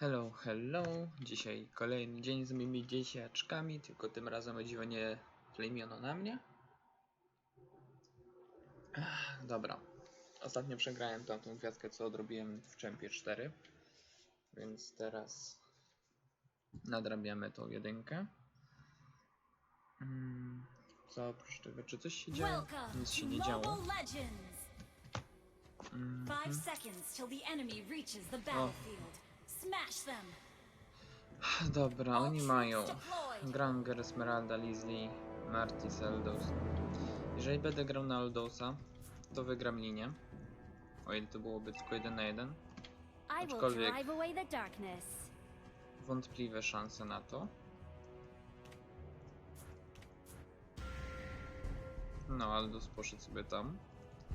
Hello, hello. Dzisiaj kolejny dzień z moimi dzieciaczkami, tylko tym razem o dziwo nie plemiono na mnie. Dobra. Ostatnio przegrałem tamtą gwiazdkę, co odrobiłem w Czempie 4. Więc teraz nadrabiamy tą jedynkę. Mm, Co oprócz tego, czy coś się działo? Nic się nie działo. Mobile Legends! Mhm. Dobra, oni mają. Granger, Esmeralda, Lizzie, Martis, Eldos. Jeżeli będę grał na Eldosa, to wygram linię. O ile to byłoby tylko 1 na 1. I will Aczkolwiek-. Wątpliwe szanse na to. No, Aldous poszedł sobie tam.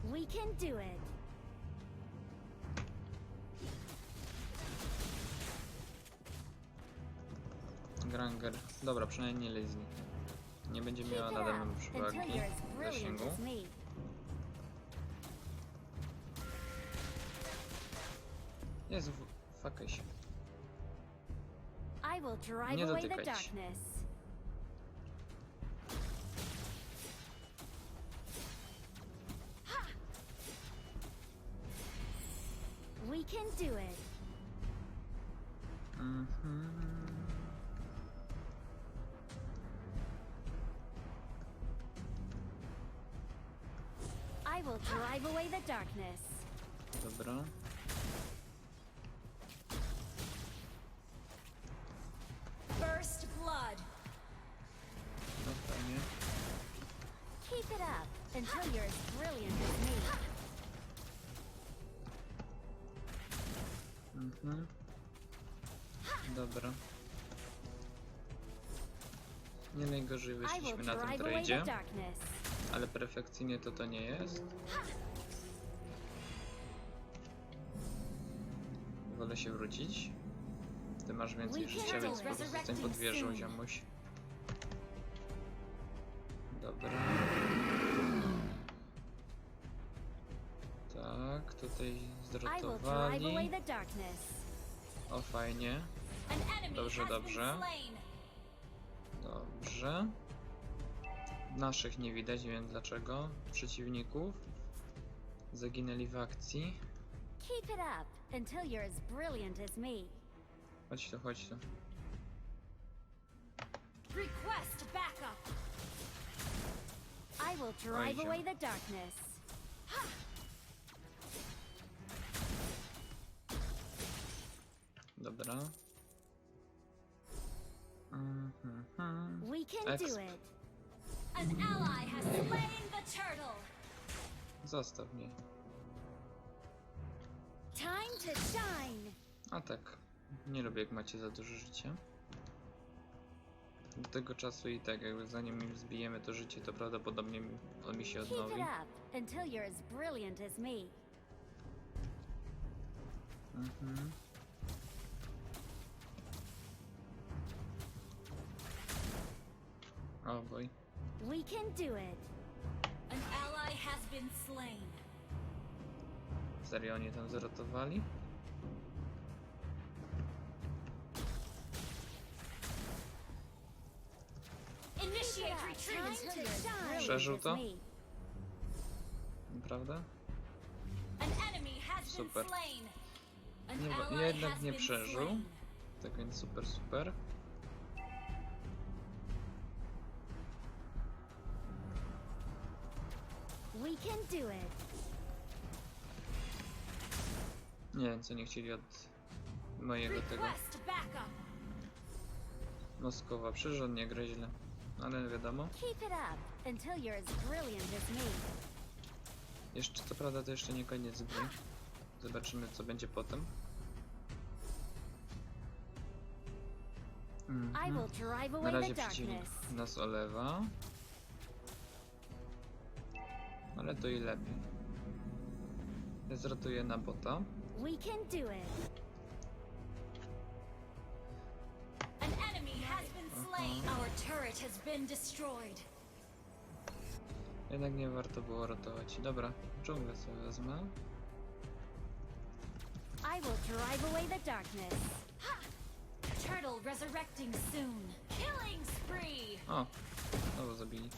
We can do it. Granger. Dobra, przynajmniej nie Lizzie. Nie będzie miała nade mną przewagi zasięgu. Jezu, fakaj się. Nie darkness. Ha! We can do it. Mhm. Drive away the darkness. Dobra. First blood! No fajnie. Keep it up until you're as brilliant as me. Mhm. Dobra. Nie najgorzej I will wyszliśmy na tym drive away the tradzie, darkness. Ale perfekcyjnie to to nie jest. Wolę się wrócić. Ty masz więcej życia, więc po prostu zostań pod wieżą, ziomuś. Dobra. Tak, tutaj zdrotowali. O, fajnie. Dobrze, dobrze. Dobrze. Naszych nie widać, nie wiem dlaczego. Przeciwników. Zaginęli w akcji. Keep it up until you're as brilliant as me. Chodź tu, chodź tu. Request backup! I will drive Oj, away the darkness. Dobra. Mhm. We can Exp. do it. Zostaw mnie. Time to shine. A tak. Nie lubię jak macie za dużo życia. Do tego czasu i tak, jakby zanim im zbijemy to życie, to prawdopodobnie on mi się odnowi. up until you're as brilliant as me. Mhm. O boj. We can do it. An ally has been slain. Serio oni tam? Initiate retreat! shine. Przeżył to? Prawda? An enemy has been Super. slain! An Nie, ally jednak has nie been przeżył. slain. Tak więc super, super. Nie wiem co nie chcieli od mojego tego! Moskowa. On nie gra źle. Ale wiadomo. Jeszcze co prawda to jeszcze nie koniec gry. Zobaczymy co będzie potem. Mhm. Na razie przeciwnik nas olewa. Ale to i lepiej. Ja zrotuję na bota. We can do it. An enemy has been slain! Our turret has been destroyed. Jednak nie warto było ratować. Dobra, dżunglę sobie wezmę. I will drive away the darkness. Turtle resurrecting soon. Killing spree. O, znowu zabili.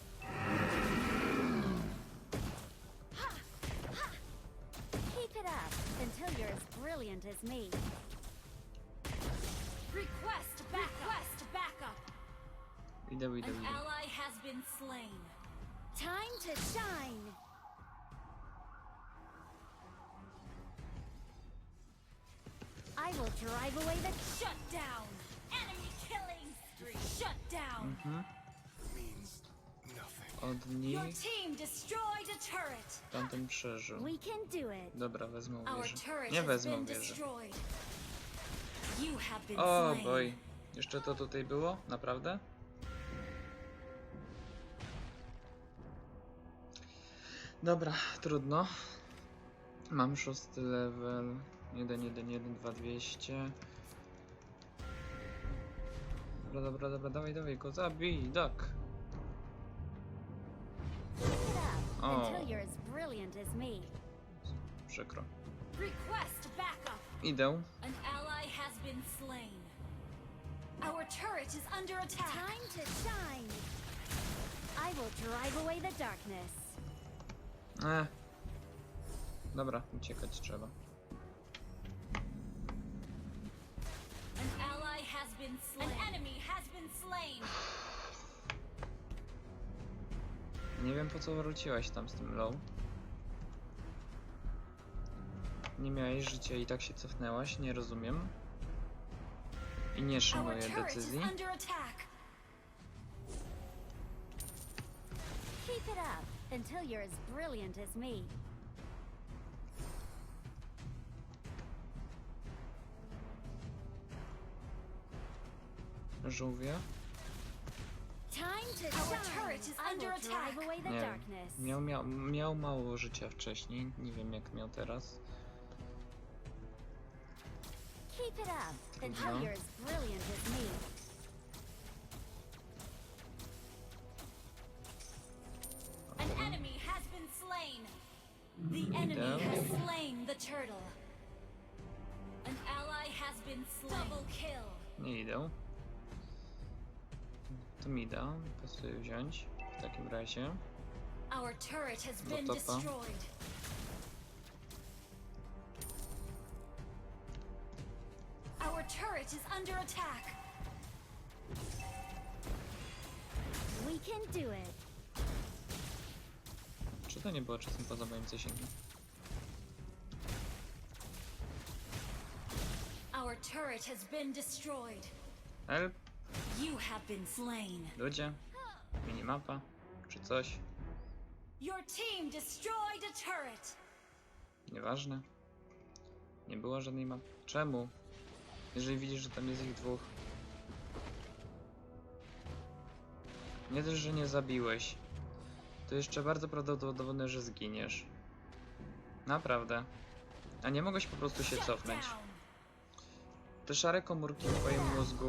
Until you're as brilliant as me. Request backup. Request backup. Idę, idę, An idę. ally has been slain. Time to shine. I will drive away the Shut down. Enemy killing spree. Shut down. Mhm. means nothing. Od Your nich team destroyed a turret. Tamten przeżył. Dobra, wezmę Our wieżę. Nie wezmę wieżę. O boj. Jeszcze to tutaj było? Naprawdę? Dobra, trudno. Mam szósty level. 1, 1, 1, 2, 200. Dobra, dobra, dobra, dawaj, dawaj go, zabij, tak. Oh. me. Przykro. Request backup. Idę. An ally has been slain. Our turret is under attack. Time to shine. I will drive away the darkness. E. Dobra, uciekać trzeba. An ally has been slain. An enemy has been slain. Nie wiem po co wróciłaś tam z tym low. Nie miałeś życia i tak się cofnęłaś, nie rozumiem. I nie szanuję decyzji. Keep it up until you're as brilliant as me. Żółwie? Nie. darkness. Miał, miał, miał mało życia wcześniej, nie wiem jak miał teraz. Keep it up until Trudno. you're as brilliant as me. An enemy has been slain. The enemy has slain the turtle. An ally has been slain. Double kill. Nie idę. To mi da, pasuje wziąć w takim razie. Our turret has been destroyed. Our turret is under attack. We can do it. Czy to nie było czasem poza moim zasięgiem? Our turret has been destroyed. Help, You have been slain. ludzie, minimapa, czy coś, Your team destroyed a turret. nieważne. Nie było żadnej mapy. Czemu? Jeżeli widzisz, że tam jest ich dwóch. Nie dość, że nie zabiłeś, to jeszcze bardzo prawdopodobne, że zginiesz. Naprawdę. A nie mogłeś po prostu się Shut cofnąć. down. Te szare komórki w twoim mózgu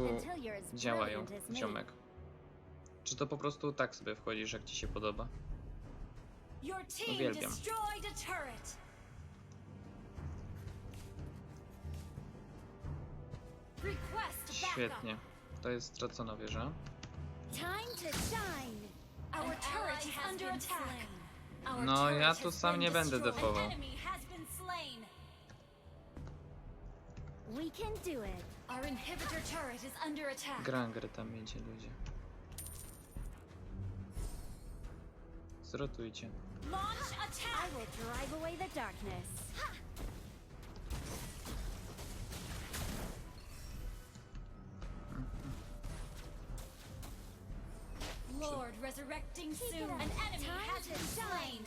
działają, ziomek. Czy to po prostu tak sobie wchodzisz, jak ci się podoba? Uwielbiam. Świetnie. To jest stracona wieża. No, ja tu sam nie będę defował. We can do it. Our inhibitor turret is under attack. Granger tam jedzie, ludzie. Zrotujcie. Launch I will drive away the darkness. Mm-hmm. Lord resurrecting soon. An enemy has been slain.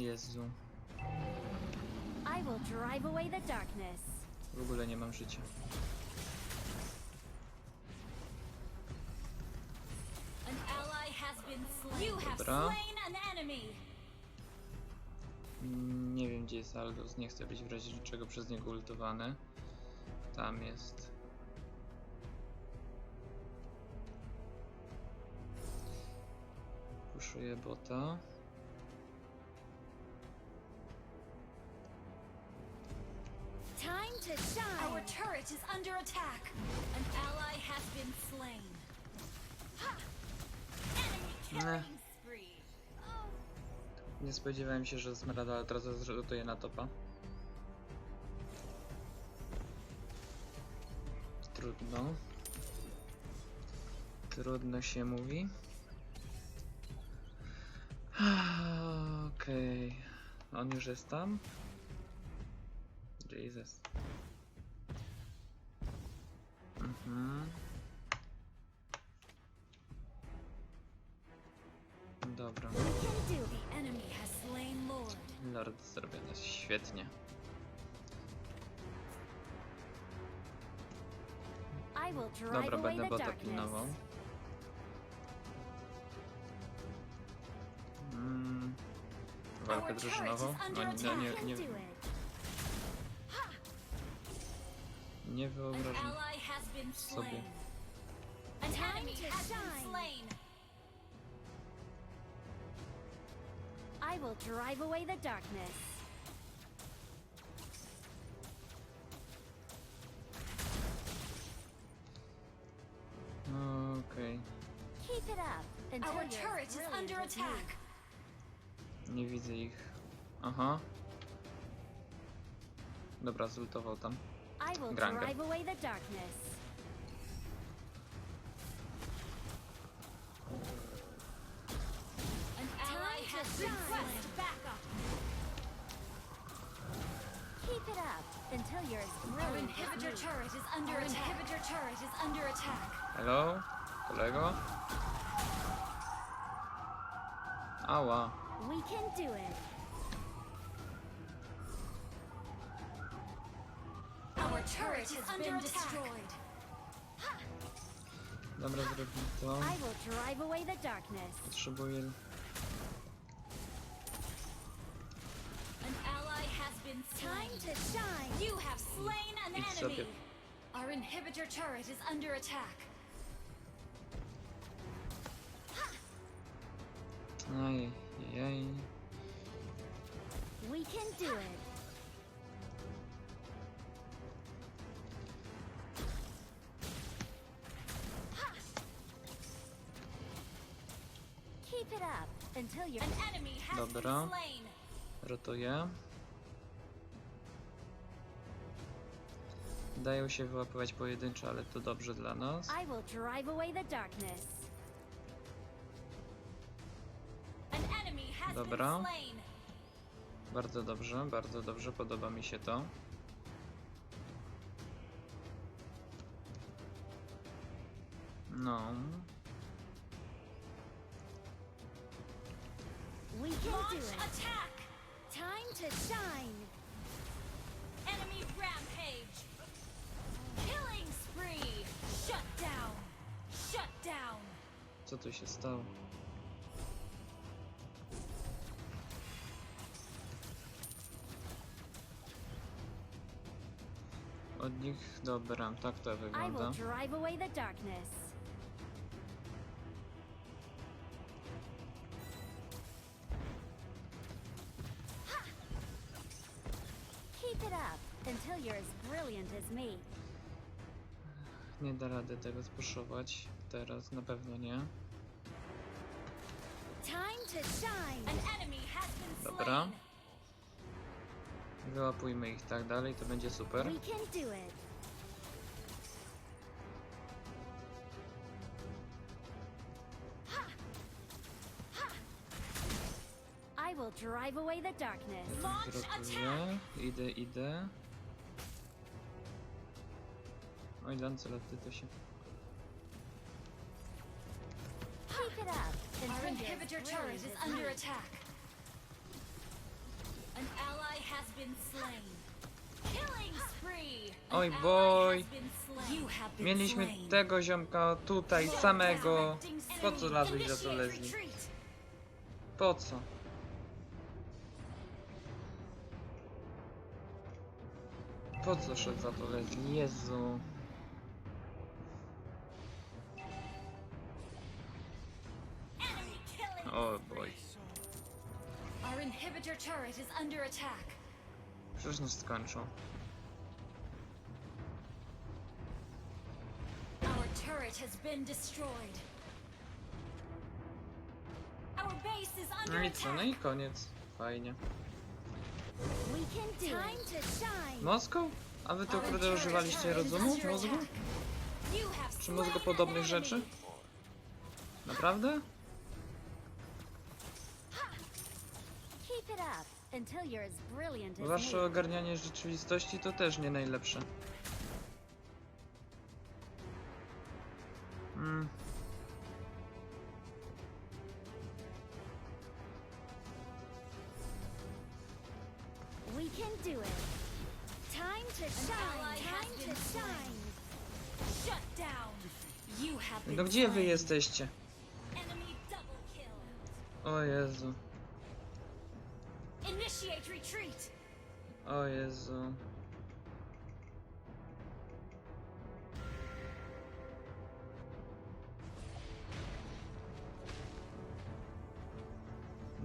Jezu. I will drive away the darkness. W ogóle nie mam życia. An ally has been slain. You have Dobra. slain an enemy. Mm, Nie wiem gdzie jest Aldous, nie chcę być w razie czego przez niego ultowany. Tam jest. Puszuję bota. To shine. Our turret is under attack. An ally has been slain. Ha! Enemy killing spree. Nie spodziewałem się, że Smeralda teraz zrotuje na topa. Trudno. Trudno się mówi. Okej. On już jest tam? Jesus. Has slain Lord. Zrobione świetnie. Dobra, będę bota pilnował. Mm, walkę drużynową? No, nie, nie, nie, do been slain. An enemy has been slain. I will drive away the darkness. Okej, Keep it up until Our turret is brilliant under attack. nie widzę ich. Aha. Dobra, zultował tam. I will Granger. drive away the darkness. Request backup. Keep it up until you're as Our brilliant inhibitor turret is under Our attack. inhibitor turret is under attack. Hello? Kolego? Ah, Ała. We can do it. Our turret has been destroyed. Dobra, zrobię to. I will drive away the darkness. Potrzebuję... An ally has been Time to shine. You have slain an Idź enemy. sobie. Our inhibitor turret is under attack. Aj, jej. We can do it. Keep it up until you're. An enemy has Dobra. been slain. Rotuję. Dają się wyłapywać pojedynczo, ale to dobrze dla nas. I will drive away the darkness. An enemy has Dobra. been slain. Bardzo dobrze, bardzo dobrze, podoba mi się to. No, We can do Launch it. attack. Time to shine. Enemy rampage. Co tu się stało? Od nich, dobra, tak to wygląda. drive away the darkness. Keep it up until you're as brilliant as me. Nie da rady tego spuszować teraz, na pewno nie. Dobra. Wyłapujmy ich tak dalej, to będzie super. I will drive away the darkness. Launch attack. Zrotuję. Idę, idę. Oj, Lanceloty to się... Keep it up Our inhibitor turret is under attack. An ally has been slain. Killing spree. Oj, boj. Mieliśmy tego ziomka tutaj samego. Po co lazłeś za to Leslie? Po co? Po co szedł za to Leslie? Jezu. Oh boy. Our inhibitor turret is under attack. Nas skończą. Our turret has been destroyed. Our base is under No i co, no i koniec. Fajnie. We can Time to shine. A wy to kurde używaliście rozumu w mózgu? Czy mózgu podobnych rzeczy? Naprawdę? Wasze me. ogarnianie rzeczywistości to też nie najlepsze. Mm. We can do it. Time to shine. ally has Time to been slain. shine. Shut down. You have been No gdzie wy jesteście? O Jezu. O Jezu.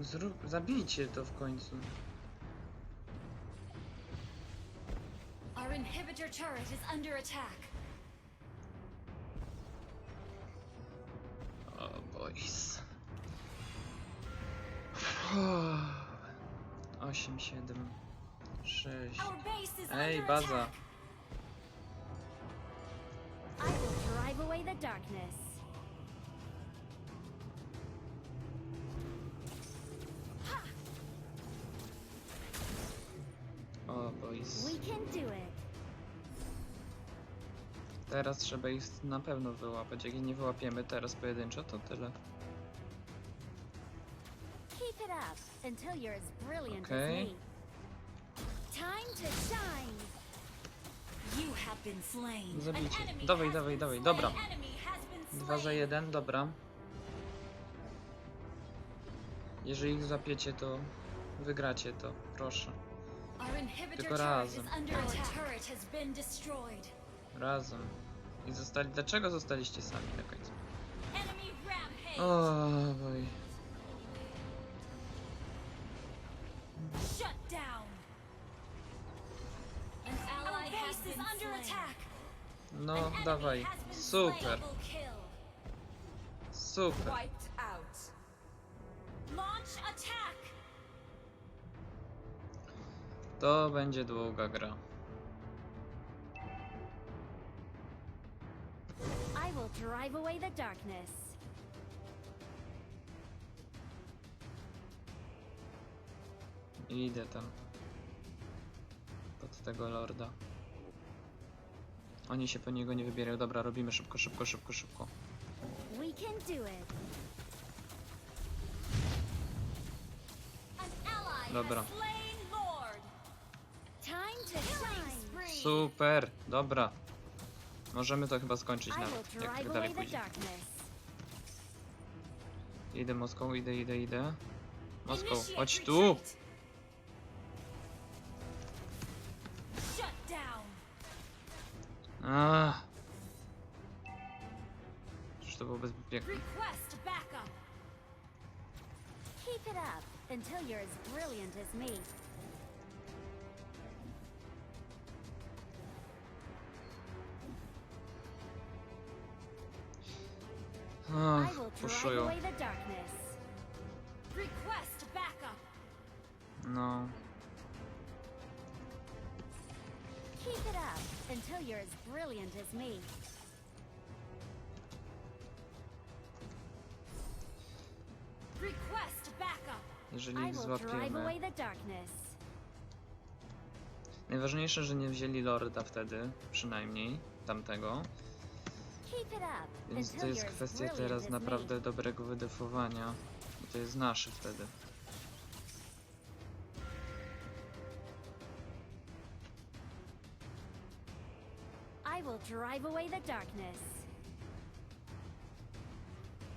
Zrób, zabijcie to w końcu. Our inhibitor turret is under attack. O boys. Osiem, siedem, sześć. Our base is Ej, under baza. O boys. Teraz trzeba ich na pewno wyłapać. Jak ich nie wyłapiemy teraz pojedynczo, to tyle. Keep it up until you're as brilliant Okay. as me. Time to shine. You have been slain. Dawaj, dawaj, dawaj. Dobra. Dwa za jeden, dobra. Jeżeli ich złapiecie, to wygracie to, proszę. Tylko razem. Razem. I zostali. Dlaczego zostaliście sami na końcu? O boj. Shut down. An ally has been under attack. No, enemy dawaj. has been Super, slain. Double kill. super. Wiped out. Launch attack. To będzie długa gra. I will drive away the darkness. Idę tam. Pod tego lorda. Oni się po niego nie wybierają. Dobra, robimy szybko, szybko, szybko, szybko. We can do it. An ally Dobra. has slain Lord. Time to shine. Spree. Super, dobra. Możemy to chyba skończyć I will nawet, jak drive tak away dalej the pójdzie. darkness. Idę Moską, idę, idę, idę. Initiate chodź tu! retreat. Ach. Przecież to było bezpieczne. Request backup. Keep it up until you're as brilliant as me. I Ach, will drive puszują. away the darkness. Request backup. No. Until you're as brilliant as me. Request backup. Jeżeli I ich will drive away złapiemy. the darkness. Najważniejsze, że nie wzięli lorda wtedy, przynajmniej tamtego. Keep it up Więc to until jest you're as kwestia brilliant teraz as naprawdę dobrego wydefowania. I to jest nasze wtedy. Drive away the darkness.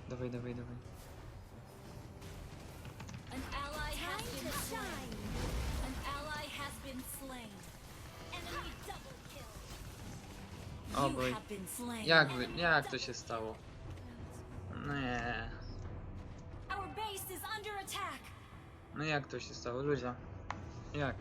Dawaj, dawaj, dawaj. An ally has Time been to slain. An ally has been slain. Enemy double kill. O you boj. have been slain. Jak wy, Enemy jak double- to się stało? Nie. Our base is under attack. No jak to się stało, ludzie? Jak?